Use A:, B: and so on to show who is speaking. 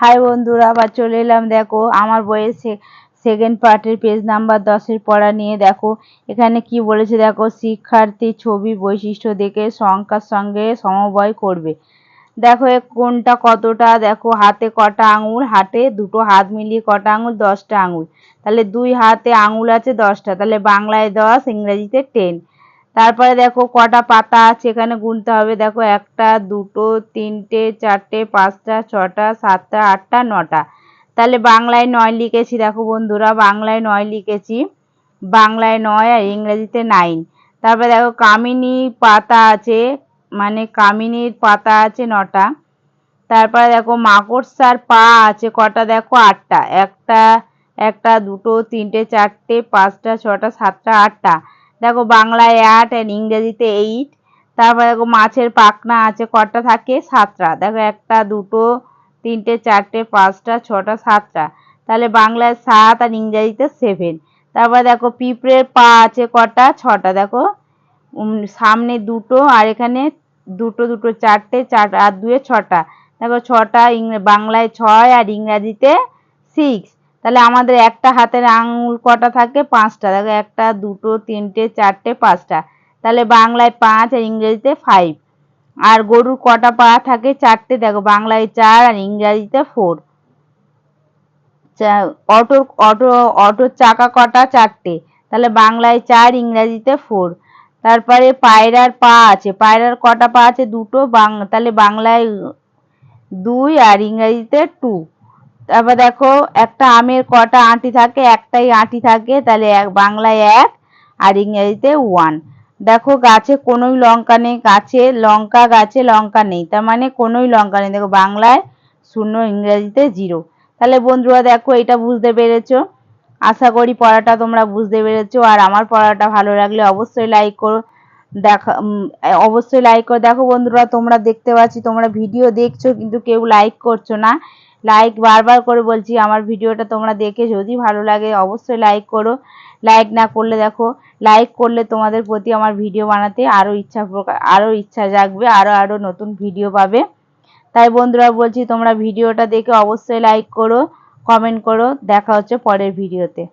A: High বন্ধুরা, আবার চলে এলাম, দেখো, আমার বইয়ের সেকেন্ড পার্টের পেজ নাম্বার দশের পড়া নিয়ে, দেখো, এখানে কি বলেছে, দেখো, শিক্ষার্থী ছবি বৈশিষ্ট্য দেখে সংখ্যার সঙ্গে সমবয় করবে। দেখো কোনটা কতটা, দেখো, হাতে কটা আঙুল, হাতে দুটো হাত মিলিয়ে কটা আঙুল, দশটা আঙুল। তাহলে দুই হাতে আঙুল আছে দশটা, তাহলে বাংলায় দশ, ইংরেজিতে টেন তারপরে দেখো কটা পাতা আছে, এখানে গুনতে হবে। দেখো একটা, দুটো, তিনটে, চারটে, পাঁচটা, ছটা, সাতটা, আটটা, নটা। তাহলে বাংলায় নয় লিখেছি, দেখো বন্ধুরা, বাংলায় নয় লিখেছি। বাংলায় নয় আর ইংরেজিতে নাইন তারপরে দেখো কামিনী পাতা আছে মানে কামিনীর পাতা আছে নটা। তারপরে দেখো মাকড়সার পা আছে, কটা দেখো আটটা। একটা একটা, দুটো, তিনটে, চারটে, পাঁচটা, ছটা, সাতটা, আটটা। দেখো বাংলায় আট আর ইংরেজিতে এইট তারপর দেখো মাছের পাখনা আছে, কটা থাকে? সাতটা। দেখো একটা, দুটো, তিনটে, চারটে, পাঁচটা, ছটা, সাতটা। তাহলে বাংলায় সাত আর ইংরেজিতে সেভেন তারপর দেখো পিঁপড়ের পা আছে কটা? ছটা। দেখো সামনে দুটো আর এখানে দুটো দুটো, চারটে, চার, আর দুয়ে ছটা। দেখো ছটা বাংলায় ছয় আর ইংরাজিতে সিক্স তাহলে আমাদের একটা হাতের আঙুল কটা থাকে? পাঁচটা। দেখো, একটা, দুটো, তিনটে, চারটে, পাঁচটা। তাহলে বাংলায় পাঁচ আর ইংরেজিতে ফাইভ আর গরুর কটা পা থাকে? চারটে। দেখো, বাংলায় চার আর ইংরাজিতে ফোর অটো অটো অটোর চাকা কটা? চারটে। তাহলে বাংলায় চার, ইংরাজিতে ফোর তারপরে পায়রার পা আছে। পায়রার কটা পা আছে? দুটো। বাং তাহলে বাংলায় দুই আর ইংরাজিতে টু তারপর দেখো, একটা আমের কটা আঁটি থাকে, একটাই আঁটি থাকে, তাহলে এক, বাংলায় এক আর ইংরেজিতে ওয়ান দেখো, গাছে কোনোই লঙ্কা নেই, গাছে লঙ্কা গাছে লঙ্কা নেই, তার মানে কোনোই লঙ্কা নেই। দেখো, বাংলায় শূন্য, ইংরেজিতে জিরো তাহলে বন্ধুরা দেখো, এটা বুঝতে পেরেছ? আশা করি পড়াটা তোমরা বুঝতে পেরেছ, আর আমার পড়াটা ভালো লাগলে অবশ্যই লাইক করো। দেখা অবশ্যই লাইক করে। দেখো বন্ধুরা, তোমরা দেখতে পাচ্ছি, তোমরা ভিডিও দেখছ, কিন্তু কেউ লাইক করছ না। লাইক বারবার করে বলছি, আমার ভিডিওটা তোমরা দেখে যদি ভালো লাগে অবশ্যই লাইক করো। লাইক না করলে দেখো লাইক করলে তোমাদের প্রতি আমার ভিডিও বানাতে আরও ইচ্ছা প্রকাশ আরও ইচ্ছা জাগবে আরও আরও নতুন ভিডিও পাবে। তাই বন্ধুরা বলছি, তোমরা ভিডিওটা দেখে অবশ্যই লাইক করো কমেন্ট করো। দেখা হচ্ছে পরের ভিডিওতে।